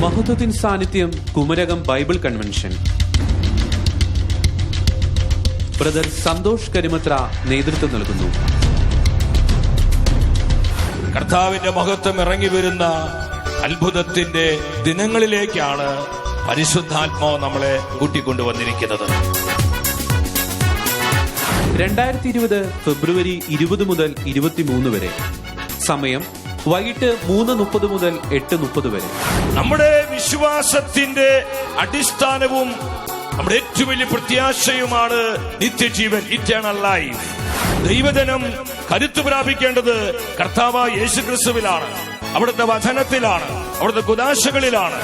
മഹത്വത്തിൻ സാന്നിധ്യം Kumarakom Bible convention. Brother Santhosh Karimatra നേതൃത്വം നൽകുന്നു. കർത്താവിന്റെ മഹത്വം ഇറങ്ങി വരുന്ന അത്ഭുതത്തിന്റെ ദിനങ്ങളിലേക്കാണ് പരിശുദ്ധാത്മാവ് നമ്മളെ കൂട്ടിക്കൊണ്ടുവന്നിരിക്കുന്നത്. രണ്ടായിരത്തി ഇരുപത് ഫെബ്രുവരി ഇരുപത് മുതൽ ഇരുപത്തിമൂന്ന് വരെ. സമയം വൈകിട്ട് മൂന്ന് മുപ്പത് മുതൽ എട്ട് മുപ്പത് വരെ. നമ്മുടെ വിശ്വാസത്തിന്റെ അടിസ്ഥാനവും നമ്മുടെ ഏറ്റവും വലിയ പ്രത്യാശയുമാണ് നിത്യജീവൻ ഇറ്റേണൽ ലൈഫ് ദൈവജനം കരുത്തു പ്രാപിക്കേണ്ടത് കർത്താവ് യേശു ക്രിസ്തുവിലാണ് അവിടുത്തെ വചനത്തിലാണ് അവിടുത്തെ കുദാശകളിലാണ്.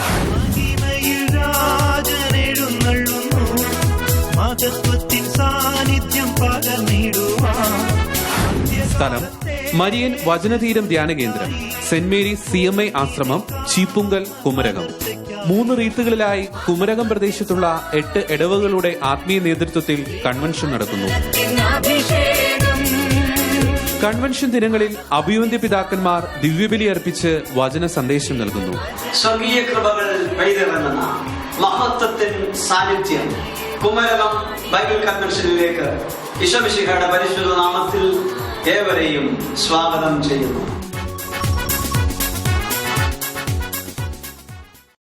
മഹത്വത്തിൻ സാന്നിധ്യം പകർന്നിടുവാൻ. സ്ഥലം മരിയൻ വചനതീരം ധ്യാന കേന്ദ്രം saint Mary's C M I ആശ്രമം ചീപ്പുങ്കൽ കുമരകം. മൂന്ന് റീത്തുകളിലായി കുമരകം പ്രദേശത്തുള്ള എട്ട് ഇടവകളുടെ ആത്മീയ നേതൃത്വത്തിൽ കൺവെൻഷൻ നടക്കുന്നു. കൺവെൻഷൻ ദിനങ്ങളിൽ അഭിവന്ധ്യ പിതാക്കന്മാർ ദിവ്യബലി അർപ്പിച്ച് വചന സന്ദേശം നൽകുന്നു. സ്വർഗീയ കൃപകൾ മഹത്വത്തിൻ സാന്നിധ്യം. കുമരകം ബൈബിൾ കൺവെൻഷനിലേക്ക് ഈശോമിശിഹയുടെ പരിശുദ്ധ നാമത്തിൽ ഏവരെയും സ്വാഗതം ചെയ്യുന്നു.